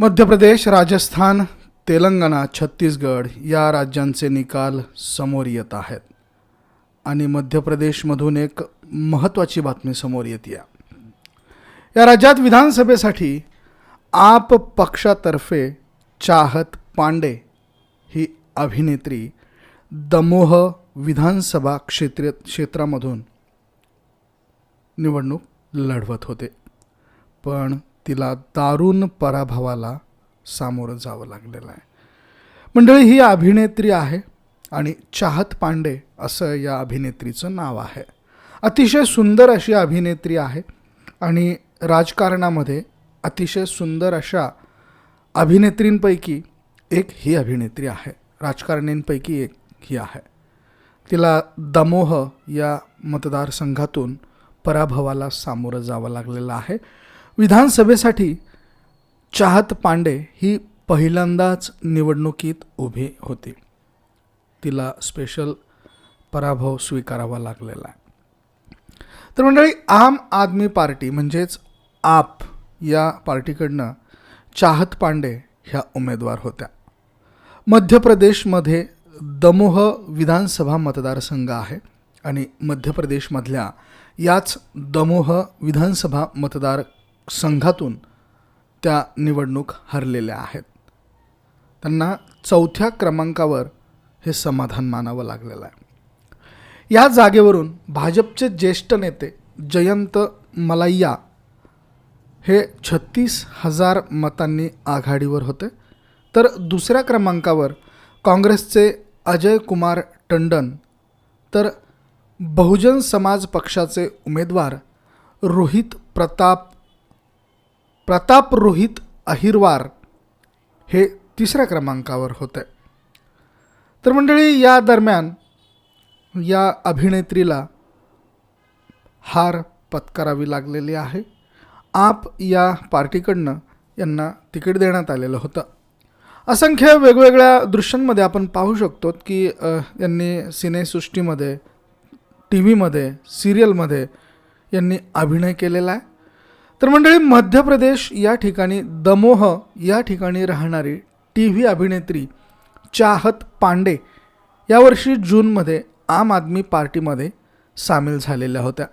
मध्य प्रदेश राजस्थान तेलंगणा छत्तीसगड या राज्यांचे निकाल समोर येत आहेत. आणि मध्य प्रदेशमधून एक महत्त्वाची बातमी समोर येते. या राज्यात विधानसभेसाठी आप पक्षातर्फे चाहत पांडे ही अभिनेत्री दमोह विधानसभा क्षेत्र क्षेत्रामधून निवडणूक लढवत होते. पण तिला दारुण पराभवाला सामोरं जावं लागलेलं आहे. मंडळी ही अभिनेत्री आहे आणि चाहत पांडे असं या अभिनेत्रीचं नाव आहे. अतिशय सुंदर अशी अभिनेत्री आहे आणि राजकारणामध्ये अतिशय सुंदर अशा अभिनेत्रींपैकी एक ही अभिनेत्री आहे. राजकारणींपैकी एक ही आहे. तिला दमोह या मतदारसंघातून पराभवाला सामोरं जावं लागलेलं आहे. विधानसभेसाठी चाहत पांडे ही पहिल्यांदाच निवडणुकीत उभी होती. तिला स्पेशल पराभव स्वीकारावा लागलेला आहे. तर मंडळी आम आदमी पार्टी म्हणजेच आप या पार्टीकडनं चाहत पांडे ह्या उमेदवार होत्या. मध्य प्रदेशमध्ये दमोह विधानसभा मतदारसंघ आहे आणि मध्य प्रदेशमधल्या याच दमोह विधानसभा मतदार संघातून त्या निवडणूक हरलेल्या आहेत. त्यांना चौथ्या क्रमांकावर हे समाधान मानावं लागलेलं आहे. या जागेवरून भाजपचे ज्येष्ठ नेते जयंत मलाय्या हे छत्तीस हजार मतांनी आघाडीवर होते. तर दुसऱ्या क्रमांकावर काँग्रेसचे अजय कुमार टंडन तर बहुजन समाज पक्षाचे उमेदवार रोहित प्रताप प्रताप रोहित अहिरवार हे तिसऱ्या क्रमांकावर होते. तर मंडळी या दरम्यान या अभिनेत्रीला हार पत्करावी लागलेली आहे. आप या पार्टीकडनं यांना तिकीट देण्यात आलेलं होतं. असंख्य वेगवेगळ्या दृश्यांमध्ये आपण पाहू शकतो की यांनी सिनेसृष्टीमध्ये टी व्हीमध्ये सिरियलमध्ये यांनी अभिनय केलेला आहे. तर मंडळी मध्य प्रदेश या ठिकाणी दमोह या ठिकाणी राहणारी टी व्ही अभिनेत्री चाहत पांडे यावर्षी जूनमध्ये आम आदमी पार्टीमध्ये सामील झालेल्या होत्या.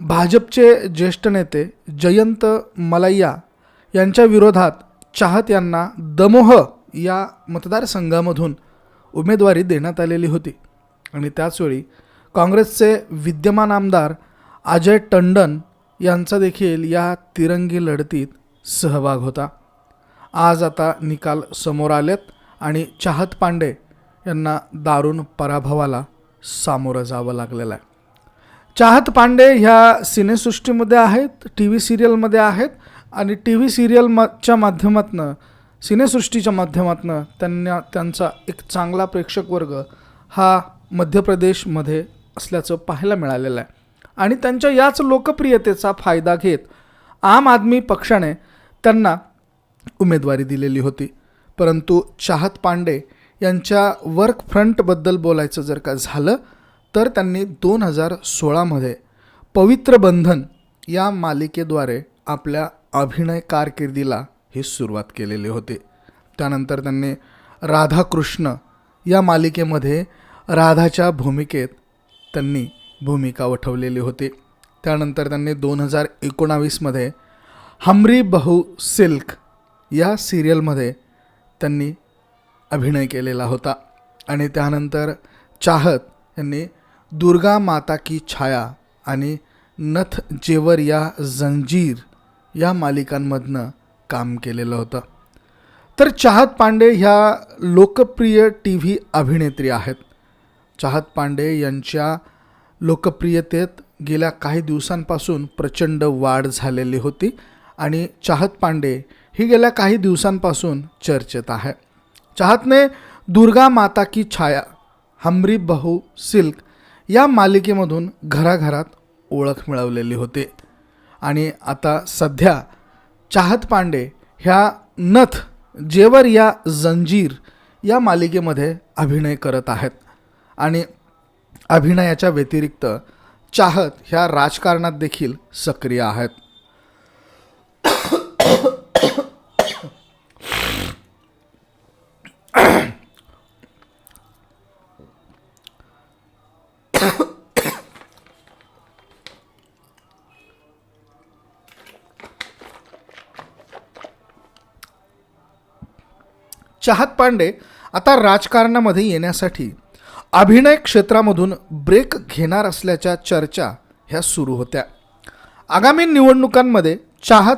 भाजपचे ज्येष्ठ नेते जयंत मलैया यांच्या विरोधात चाहत यांना दमोह या मतदारसंघामधून उमेदवारी देण्यात आलेली होती आणि त्याचवेळी काँग्रेसचे विद्यमान आमदार अजय टंडन यांचा देखील या तिरंगी लढतीत सहभाग होता. आज आता निकाल समोर आलेत आणि चाहत पांडे यांना दारुण पराभवाला सामोरं जावं लागलेलं आहे. चाहत पांडे ह्या सिनेसृष्टीमध्ये आहेत टी व्ही सिरियलमध्ये आहेत आणि टी व्ही सिरियलच्या माध्यमातनं सिनेसृष्टीच्या माध्यमातनं त्यांना त्यांचा एक चांगला प्रेक्षक वर्ग हा मध्य प्रदेशमध्ये असल्याचं पाहायला मिळालेलं आहे. आणि त्यांच्या याच लोकप्रियतेचा फायदा घेत आम आदमी पक्षाने त्यांना उमेदवारी दिलेली होती. परंतु चाहत पांडे यांच्या वर्क फ्रंटबद्दल बोलायचं जर का झालं तर त्यांनी दोन हजार सोळामध्ये पवित्र बंधन या मालिकेद्वारे आपल्या अभिनय कारकिर्दीला ही सुरुवात केलेली होती. त्यानंतर त्यांनी राधाकृष्ण या मालिकेमध्ये राधाच्या भूमिकेत त्यांनी भूमिका वठवलेली होती. त्यानंतर त्यांनी दोन हजार एकोणावीसमध्ये हमरी बहू सिल्क या सिरियलमध्ये त्यांनी अभिनय केलेला होता. आणि त्यानंतर चाहत यांनी दुर्गा माता की छाया आणि नथ जेवर या जंजीर या मालिकांमधनं काम केलेलं होतं. तर चाहत पांडे ह्या लोकप्रिय टी व्ही अभिनेत्री आहेत. चाहत पांडे यांच्या लोकप्रियतेत गेल्या काही दिवसांपासून प्रचंड वाढ झालेली होती आणि चाहत पांडे ही गेल्या काही दिवसांपासून चर्चेत आहे. चाहतने दुर्गा माता की छाया हमरी बहू सिल्क या मालिकेमधून घराघरात ओळख मिळवलेली होती. आणि आता सध्या चाहत पांडे ह्या नथ जेवर या जंजीर या मालिकेमध्ये अभिनय करत आहेत. आणि अभिनयाच्या व्यतिरिक्त चाहत ह्या राजकारणात देखील सक्रिय आहेत. चाहत पांडे आता राजकारणामध्ये येण्यासाठी अभिनय क्षेत्रामधून ब्रेक घेणार असल्याच्या चर्चा ह्या सुरू होत्या. आगामी निवडणुकांमध्ये चाहत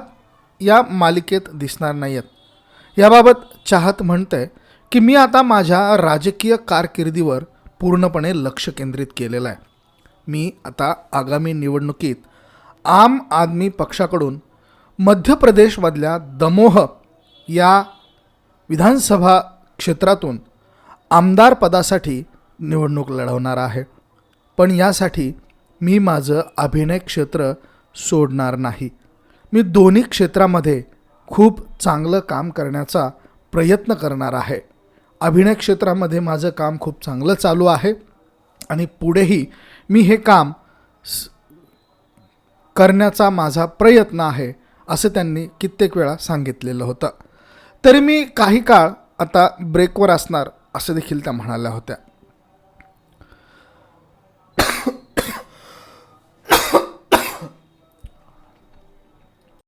या मालिकेत दिसणार नाहीत याबाबत चाहत म्हणतंय की मी आता माझ्या राजकीय कारकिर्दीवर पूर्णपणे लक्ष केंद्रित केलेलं आहे. मी आता आगामी निवडणुकीत आम आदमी पक्षाकडून मध्य प्रदेशमधल्या दमोह या विधानसभा क्षेत्रातून आमदार पदासाठी निवडणूक लढवणार आहे. पण यासाठी मी माझं अभिनय क्षेत्र सोडणार नाही. मी दोन्ही क्षेत्रामध्ये खूप चांगलं काम करण्याचा प्रयत्न करणार आहे. अभिनय क्षेत्रामध्ये माझं काम खूप चांगलं चालू आहे आणि पुढेही मी हे काम स- करण्याचा माझा प्रयत्न आहे असं त्यांनी कित्येक वेळा सांगितलेलं होतं. तरी मी काही काळ आता ब्रेकवर असणार असं देखील त्या म्हणाल्या होत्या.